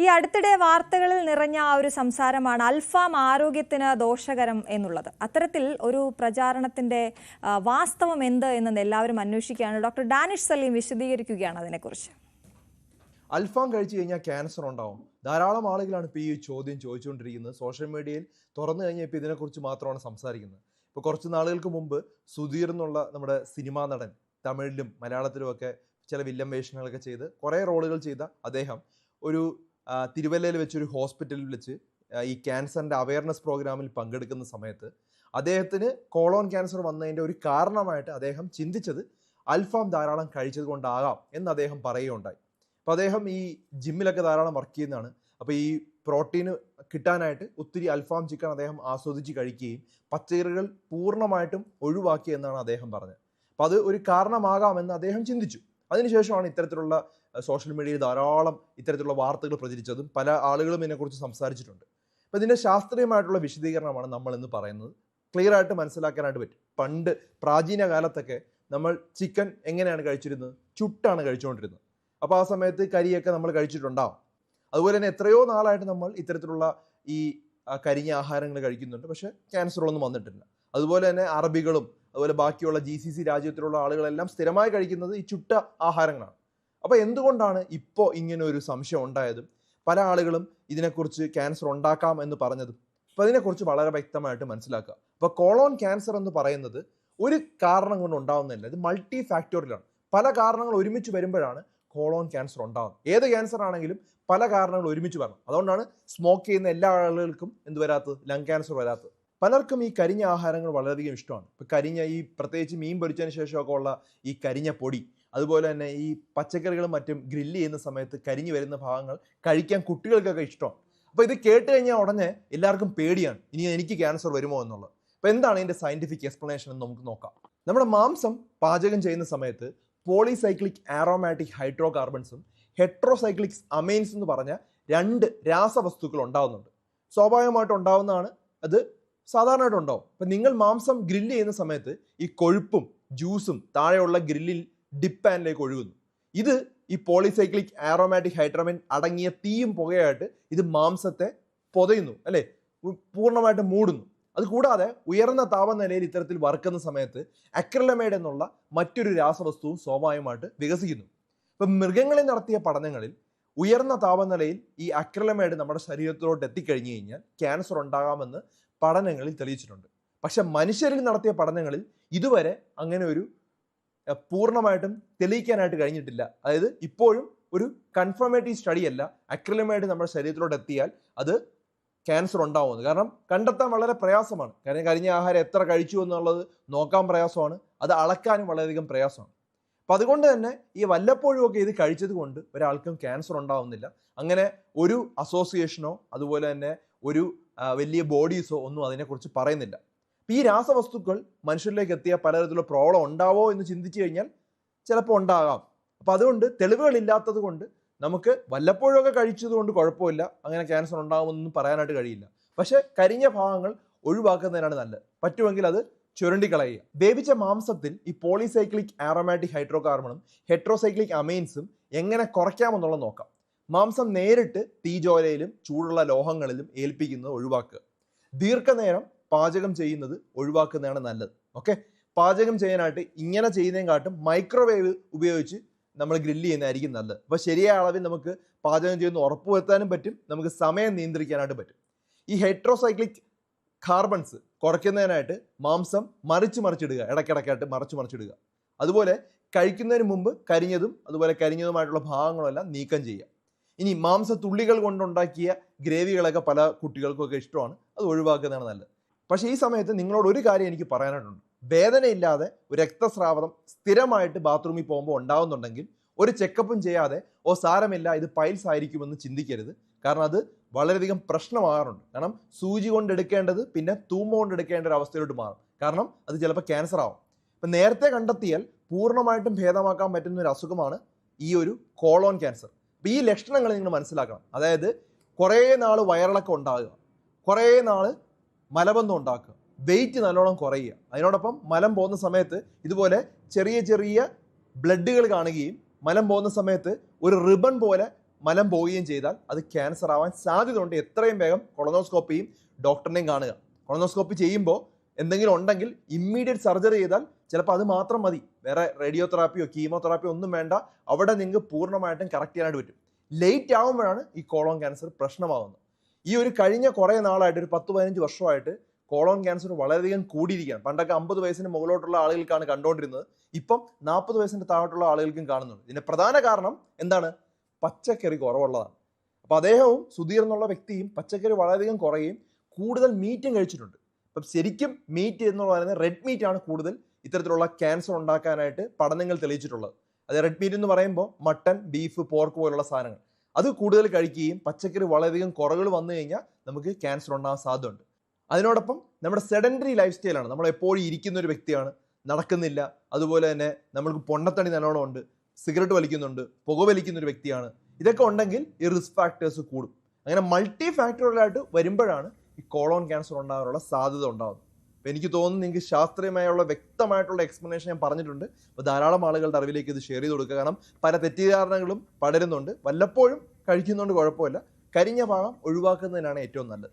ഈ അടുത്തിടെ വാർത്തകളിൽ നിറഞ്ഞ ആ ഒരു സംസാരമാണ് അൽഫാം ആരോഗ്യത്തിന് ദോഷകരം എന്നുള്ളത്. അത്തരത്തിൽ ഒരു പ്രചാരണത്തിന്റെ വാസ്തവം എന്ത് എന്ന് എല്ലാവരും അന്വേഷിക്കുകയാണ്. ഡോക്ടർ ഡാനിഷ് സലീം വിശദീകരിക്കുകയാണ് അതിനെക്കുറിച്ച്. അൽഫാം കഴിച്ചു കഴിഞ്ഞാൽ ക്യാൻസർ ഉണ്ടാവും. ധാരാളം ആളുകളാണ് ഇപ്പോൾ ഈ ചോദ്യം ചോദിച്ചുകൊണ്ടിരിക്കുന്നത്. സോഷ്യൽ മീഡിയയിൽ തുറന്നു കഴിഞ്ഞാൽ ഇപ്പോൾ ഇതിനെക്കുറിച്ച് മാത്രമാണ് സംസാരിക്കുന്നത്. ഇപ്പോൾ കുറച്ച് നാളുകൾക്ക് മുമ്പ് സുധീർ എന്നുള്ള നമ്മുടെ സിനിമാ നടൻ തമിഴിലും മലയാളത്തിലും ഒക്കെ ചില വില്ലൻ വേഷങ്ങളൊക്കെ ചെയ്ത് കുറേ റോളുകൾ ചെയ്ത അദ്ദേഹം ഒരു തിരുവല്ലയിൽ വെച്ചൊരു ഹോസ്പിറ്റലിൽ വെച്ച് ഈ ക്യാൻസറിന്റെ അവയർനെസ് പ്രോഗ്രാമിൽ പങ്കെടുക്കുന്ന സമയത്ത് അദ്ദേഹത്തിന് കോളോൺ ക്യാൻസർ വന്നതിന്റെ ഒരു കാരണമായിട്ട് അദ്ദേഹം ചിന്തിച്ചത് അൽഫാം ധാരാളം കഴിച്ചത് കൊണ്ടാകാം എന്ന് അദ്ദേഹം പറയുകയുണ്ടായി. അപ്പോൾ അദ്ദേഹം ഈ ജിമ്മിലൊക്കെ ധാരാളം വർക്ക് ചെയ്യുന്നതാണ്. അപ്പോൾ ഈ പ്രോട്ടീന് കിട്ടാനായിട്ട് ഒത്തിരി അൽഫാം ചിക്കൻ അദ്ദേഹം ആസ്വദിച്ച് കഴിക്കുകയും പച്ചക്കറികൾ പൂർണമായിട്ടും ഒഴിവാക്കി എന്നാണ് അദ്ദേഹം പറഞ്ഞത്. അപ്പോൾ അത് ഒരു കാരണമാകാമെന്ന് അദ്ദേഹം ചിന്തിച്ചു. അതിനുശേഷമാണ് ഇത്തരത്തിലുള്ള സോഷ്യൽ മീഡിയയിൽ ധാരാളം ഇത്തരത്തിലുള്ള വാർത്തകൾ പ്രചരിച്ചതും പല ആളുകളും ഇതിനെക്കുറിച്ച് സംസാരിച്ചിട്ടുണ്ട്. അപ്പോൾ ഇതിന്റെ ശാസ്ത്രീയമായിട്ടുള്ള വിശദീകരണമാണ് നമ്മൾ ഇന്ന് പറയുന്നത്. ക്ലിയർ ആയിട്ട് മനസ്സിലാക്കാനായിട്ട് പറ്റും. പണ്ട് പ്രാചീന കാലത്തൊക്കെ നമ്മൾ ചിക്കൻ എങ്ങനെയാണ് കഴിച്ചിരുന്നത്? ചുട്ടാണ് കഴിച്ചുകൊണ്ടിരുന്നത്. അപ്പോൾ ആ സമയത്ത് കരിയൊക്കെ നമ്മൾ കഴിച്ചിട്ടുണ്ടാവും. അതുപോലെ തന്നെ എത്രയോ നാളായിട്ട് നമ്മൾ ഇത്തരത്തിലുള്ള ഈ കരിഞ്ഞ ആഹാരങ്ങൾ കഴിക്കുന്നുണ്ട്. പക്ഷേ ക്യാൻസറുകളൊന്നും വന്നിട്ടില്ല. അതുപോലെ തന്നെ അറബികളും അതുപോലെ ബാക്കിയുള്ള ജി സി സി രാജ്യത്തിലുള്ള ആളുകളെല്ലാം സ്ഥിരമായി കഴിക്കുന്നത് ഈ ചുട്ട ആഹാരങ്ങളാണ്. അപ്പോൾ എന്തുകൊണ്ടാണ് ഇപ്പോൾ ഇങ്ങനെ ഒരു സംശയം ഉണ്ടായതും? പല ആളുകളും ഇതിനെക്കുറിച്ച് ക്യാൻസർ ഉണ്ടാക്കാം എന്ന് പറഞ്ഞതും അപ്പോൾ അതിനെക്കുറിച്ച് വളരെ വ്യക്തമായിട്ട് മനസ്സിലാക്കുക. അപ്പോൾ കോളോൺ ക്യാൻസർ എന്ന് പറയുന്നത് ഒരു കാരണം കൊണ്ട് ഉണ്ടാവുന്നില്ല ഇത് മൾട്ടി ഫാക്ടോറിയലാണ് പല കാരണങ്ങൾ ഒരുമിച്ച് വരുമ്പോഴാണ് കോളോൺ ക്യാൻസർ ഉണ്ടാകുന്നത് ഏത് ക്യാൻസർ ആണെങ്കിലും പല കാരണങ്ങൾ ഒരുമിച്ച് വരണം. അതുകൊണ്ടാണ് സ്മോക്ക് ചെയ്യുന്ന എല്ലാ ആളുകൾക്കും എന്ത് വരാത്തത്? ലങ് ക്യാൻസർ വരാത്തത്. പലർക്കും ഈ കരിഞ്ഞ ആഹാരങ്ങൾ വളരെയധികം ഇഷ്ടമാണ്. ഇപ്പം കരിഞ്ഞ ഈ പ്രത്യേകിച്ച് മീൻ പൊരിച്ചതിന് ശേഷമൊക്കെ ഉള്ള ഈ കരിഞ്ഞ പൊടി അതുപോലെ തന്നെ ഈ പച്ചക്കറികളും മറ്റും ഗ്രില്ല് ചെയ്യുന്ന സമയത്ത് കരിഞ്ഞു വരുന്ന ഭാഗങ്ങൾ കഴിക്കാൻ കുട്ടികൾക്കൊക്കെ ഇഷ്ടം. അപ്പോൾ ഇത് കേട്ട് കഴിഞ്ഞാൽ ഉടനെ എല്ലാവർക്കും പേടിയാണ്. ഇനി എനിക്ക് ക്യാൻസർ വരുമോ എന്നുള്ളത്. അപ്പോൾ എന്താണ് ഇതിന്റെ സയന്റിഫിക് എക്സ്പ്ലനേഷൻ എന്ന് നമുക്ക് നോക്കാം. നമ്മുടെ മാംസം പാചകം ചെയ്യുന്ന സമയത്ത് പോളിസൈക്ലിക് ആറോമാറ്റിക് ഹൈഡ്രോ കാർബൺസും ഹെട്രോസൈക്ലിക്സ് അമൈൻസ് എന്ന് പറഞ്ഞ രണ്ട് രാസവസ്തുക്കൾ ഉണ്ടാകുന്നുണ്ട് സ്വാഭാവികമായിട്ട് ഉണ്ടാകുന്നതാണ് അത് സാധാരണയായിട്ട് ഉണ്ടാവും. അപ്പം നിങ്ങൾ മാംസം ഗ്രില്ല് ചെയ്യുന്ന സമയത്ത് ഈ കൊഴുപ്പും ജ്യൂസും താഴെയുള്ള ഗ്രില്ലിൽ ഡിപ്പ് പാനിലേക്ക് ഒഴുകുന്നു. ഇത് ഈ പോളിസൈക്ലിക് ആറോമാറ്റിക് ഹൈഡ്രമിൻ അടങ്ങിയ തീയും പുകയായിട്ട് ഇത് മാംസത്തെ പൊതയുന്നു അല്ലേ? പൂർണമായിട്ട് മൂടുന്നു. അതുകൂടാതെ ഉയർന്ന താപനിലയിൽ ഇത്തരത്തിൽ വറുക്കുന്ന സമയത്ത് അക്രലമൈഡ് എന്നുള്ള മറ്റൊരു രാസവസ്തുവും സ്വാഭാവികമായിട്ട് വികസിക്കുന്നു. ഇപ്പം മൃഗങ്ങളിൽ നടത്തിയ പഠനങ്ങളിൽ ഉയർന്ന താപനിലയിൽ ഈ അക്രലമൈഡ് നമ്മുടെ ശരീരത്തിലോട്ട് എത്തിക്കഴിഞ്ഞു കഴിഞ്ഞാൽ ക്യാൻസർ ഉണ്ടാകാമെന്ന് പഠനങ്ങളിൽ തെളിയിച്ചിട്ടുണ്ട്. പക്ഷെ മനുഷ്യരിൽ നടത്തിയ പഠനങ്ങളിൽ ഇതുവരെ അങ്ങനെ ഒരു പൂർണമായിട്ടും തെളിയിക്കാനായിട്ട് കഴിഞ്ഞിട്ടില്ല. അതായത് ഇപ്പോഴും ഒരു കൺഫർമേറ്റീവ് സ്റ്റഡി അല്ല അക്രലമായിട്ട് നമ്മുടെ ശരീരത്തിലോട്ട് എത്തിയാൽ അത് ക്യാൻസർ ഉണ്ടാവുന്നത്. കാരണം കണ്ടെത്താൻ വളരെ പ്രയാസമാണ്. കാരണം കരിഞ്ഞ ആഹാരം എത്ര കഴിച്ചു എന്നുള്ളത് നോക്കാൻ പ്രയാസമാണ്. അത് അളക്കാനും വളരെയധികം പ്രയാസമാണ്. അപ്പം അതുകൊണ്ട് തന്നെ ഈ വല്ലപ്പോഴും ഒക്കെ ഇത് കഴിച്ചത് കൊണ്ട് ഒരാൾക്കും ക്യാൻസർ ഉണ്ടാവുന്നില്ല. അങ്ങനെ ഒരു അസോസിയേഷനോ അതുപോലെ തന്നെ ഒരു വലിയ ബോഡീസോ ഒന്നും അതിനെക്കുറിച്ച് പറയുന്നില്ല. ഈ രാസവസ്തുക്കൾ മനുഷ്യരിലേക്ക് എത്തിയ പലതരത്തിലുള്ള പ്രോബ്ലം ഉണ്ടാവോ എന്ന് ചിന്തിച്ചു കഴിഞ്ഞാൽ ചിലപ്പോൾ ഉണ്ടാകാം. അപ്പം അതുകൊണ്ട് തെളിവുകളില്ലാത്തത് കൊണ്ട് നമുക്ക് വല്ലപ്പോഴൊക്കെ കഴിച്ചത് കൊണ്ട് കുഴപ്പമില്ല. അങ്ങനെ ക്യാൻസർ ഉണ്ടാകുമെന്നൊന്നും പറയാനായിട്ട് കഴിയില്ല. പക്ഷേ കരിഞ്ഞ ഭാഗങ്ങൾ ഒഴിവാക്കുന്നതിനാണ് നല്ലത്. പറ്റുമെങ്കിൽ അത് ചുരണ്ടിക്കളയുക. വേവിച്ച മാംസത്തിൽ ഈ പോളിസൈക്ലിക് ആറോമാറ്റിക് ഹൈഡ്രോ കാർബണും ഹെട്രോസൈക്ലിക് അമൈൻസും എങ്ങനെ കുറയ്ക്കാമെന്നുള്ളത് നോക്കാം. മാംസം നേരിട്ട് തീജോലയിലും ചൂടുള്ള ലോഹങ്ങളിലും ഏൽപ്പിക്കുന്നത് ഒഴിവാക്കുക. ദീർഘനേരം പാചകം ചെയ്യുന്നത് ഒഴിവാക്കുന്നതാണ് നല്ലത്. ഓക്കെ പാചകം ചെയ്യാനായിട്ട് ഇങ്ങനെ ചെയ്യുന്നതിനെക്കാട്ടും മൈക്രോവേവ് ഉപയോഗിച്ച് നമ്മൾ ഗ്രില്ല് ചെയ്യുന്നതായിരിക്കും നല്ലത്. അപ്പോൾ ശരിയായ അളവിൽ നമുക്ക് പാചകം ചെയ്യുന്ന ഉറപ്പുവരുത്താനും പറ്റും. നമുക്ക് സമയം നിയന്ത്രിക്കാനായിട്ട് പറ്റും. ഈ ഹെട്രോസൈക്ലിക് കാർബൺസ് കുറയ്ക്കുന്നതിനായിട്ട് മാംസം മറിച്ച് മറിച്ചിടുക. ഇടയ്ക്കിടയ്ക്കായിട്ട് മറിച്ച് മറിച്ചിടുക. അതുപോലെ കഴിക്കുന്നതിന് മുമ്പ് കരിഞ്ഞതും അതുപോലെ കരിഞ്ഞതുമായിട്ടുള്ള ഭാഗങ്ങളെല്ലാം നീക്കം ചെയ്യുക. ഇനി മാംസ തുള്ളികൾ കൊണ്ടുണ്ടാക്കിയ ഗ്രേവികളൊക്കെ പല കുട്ടികൾക്കൊക്കെ ഇഷ്ടമാണ്. അത് ഒഴിവാക്കുന്നതാണ് നല്ലത്. പക്ഷേ ഈ സമയത്ത് നിങ്ങളോട് ഒരു കാര്യം എനിക്ക് പറയാനായിട്ടുണ്ട്. വേദനയില്ലാതെ ഒരു രക്തസ്രാവം സ്ഥിരമായിട്ട് ബാത്റൂമിൽ പോകുമ്പോൾ ഉണ്ടാവുന്നുണ്ടെങ്കിൽ ഒരു ചെക്കപ്പും ചെയ്യാതെ ഓ സാരമില്ല ഇത് പൈൽസ് ആയിരിക്കുമെന്ന് ചിന്തിക്കരുത്. കാരണം അത് വളരെയധികം പ്രശ്നമാകാറുണ്ട്. കാരണം സൂചി കൊണ്ട് എടുക്കേണ്ടത് പിന്നെ തൂമ്പ കൊണ്ട് എടുക്കേണ്ട ഒരു അവസ്ഥയിലോട്ട് മാറും. കാരണം അത് ചിലപ്പോൾ ക്യാൻസർ ആവും. ഇപ്പം നേരത്തെ കണ്ടെത്തിയാൽ പൂർണമായിട്ടും ഭേദമാക്കാൻ പറ്റുന്ന ഒരു അസുഖമാണ് ഈ ഒരു കോളോൺ ക്യാൻസർ അപ്പം ഈ ലക്ഷണങ്ങൾ നിങ്ങൾ മനസ്സിലാക്കണം. അതായത് കുറേ നാൾ വയറിളക്കം ഉണ്ടാകുക. കുറേ നാൾ മലബന്ധം ഉണ്ടാക്കുക. വെയിറ്റ് നല്ലോണം കുറയുക. അതിനോടൊപ്പം മലം പോകുന്ന സമയത്ത് ഇതുപോലെ ചെറിയ ചെറിയ ബ്ലഡുകൾ കാണുകയും മലം പോകുന്ന സമയത്ത് ഒരു റിബൺ പോലെ മലം പോവുകയും ചെയ്താൽ അത് ക്യാൻസർ ആവാൻ സാധ്യതയുണ്ട്. എത്രയും വേഗം കൊളനോസ്കോപ്പിയും ഡോക്ടറിനെയും കാണുക. കൊളനോസ്കോപ്പി ചെയ്യുമ്പോൾ എന്തെങ്കിലും ഉണ്ടെങ്കിൽ ഇമ്മീഡിയറ്റ് സർജറി ചെയ്താൽ ചിലപ്പോൾ അത് മാത്രം മതി. വേറെ റേഡിയോ തെറാപ്പിയോ കീമോതെറാപ്പിയോ ഒന്നും വേണ്ട. അവിടെ നിങ്ങൾക്ക് പൂർണമായിട്ടും കറക്റ്റ് ചെയ്യാനായിട്ട് പറ്റും. ലേറ്റ് ആകുമ്പോഴാണ് ഈ കോളോൺ ക്യാൻസർ പ്രശ്നമാകുന്നത് ഈ ഒരു കഴിഞ്ഞ കുറേ നാളായിട്ട് ഒരു പത്ത് പതിനഞ്ച് വർഷമായിട്ട് കോളോൺ ക്യാൻസർ വളരെയധികം കൂടിയിരിക്കുകയാണ്. പണ്ടൊക്കെ അമ്പത് വയസ്സിന് മുകളിലോട്ടുള്ള ആളുകൾക്കാണ് കണ്ടുകൊണ്ടിരുന്നത്. ഇപ്പം നാൽപ്പത് വയസ്സിന് താഴോട്ടുള്ള ആളുകൾക്കും കാണുന്നുണ്ട്. ഇതിന്റെ പ്രധാന കാരണം എന്താണ്? പച്ചക്കറി കുറവുള്ളതാണ്. അപ്പോൾ അദ്ദേഹവും സുധീർ എന്നുള്ള വ്യക്തിയും പച്ചക്കറി വളരെയധികം കുറയും കൂടുതൽ മീറ്റും കഴിച്ചിട്ടുണ്ട്. അപ്പം ശരിക്കും മീറ്റ് എന്ന് പറയുന്നത് റെഡ് മീറ്റ് ആണ് കൂടുതൽ ഇത്തരത്തിലുള്ള ക്യാൻസർ ഉണ്ടാക്കാനായിട്ട് പഠനങ്ങൾ തെളിയിച്ചിട്ടുള്ളത്. അത് റെഡ് മീറ്റ് എന്ന് പറയുമ്പോൾ മട്ടൺ ബീഫ് പോർക്ക് പോലുള്ള സാധനങ്ങൾ. അത് കൂടുതൽ കഴിക്കുകയും പച്ചക്കറി വളരെയധികം കുറവുകൾ വന്നു കഴിഞ്ഞാൽ നമുക്ക് ക്യാൻസർ ഉണ്ടാകാൻ സാധ്യതയുണ്ട്. അതിനോടൊപ്പം നമ്മുടെ സെഡന്ററി ലൈഫ് സ്റ്റൈലാണ് നമ്മൾ എപ്പോഴും ഇരിക്കുന്ന ഒരു വ്യക്തിയാണ്. നടക്കുന്നില്ല. അതുപോലെ തന്നെ നമ്മൾക്ക് പൊണ്ണത്തണി നല്ലോണം ഉണ്ട്. സിഗരറ്റ് വലിക്കുന്നുണ്ട്. പുക വലിക്കുന്ന ഒരു വ്യക്തിയാണ്. ഇതൊക്കെ ഉണ്ടെങ്കിൽ ഈ റിസ്ക് ഫാക്ടേഴ്സ് കൂടും. അങ്ങനെ മൾട്ടി ഫാക്ടറുകളായിട്ട് വരുമ്പോഴാണ് ഈ കോളോൺ ക്യാൻസർ ഉണ്ടാകാനുള്ള സാധ്യത ഉണ്ടാകുന്നത് അപ്പോൾ എനിക്ക് തോന്നുന്നു നിങ്ങൾക്ക് ശാസ്ത്രീയമായുള്ള വ്യക്തമായിട്ടുള്ള എക്സ്പ്ലനേഷൻ ഞാൻ പറഞ്ഞിട്ടുണ്ട്. അപ്പോൾ ധാരാളം ആളുകളുടെ അറിവിലേക്ക് ഇത് ഷെയർ ചെയ്ത് കൊടുക്കുക. കാരണം പല തെറ്റിദ്ധാരണകളും പടരുന്നുണ്ട്. വല്ലപ്പോഴും കഴിക്കുന്നതുകൊണ്ട് കുഴപ്പമില്ല. കരിഞ്ഞ ഭാഗം ഒഴിവാക്കുന്നതിനാണ് ഏറ്റവും നല്ലത്.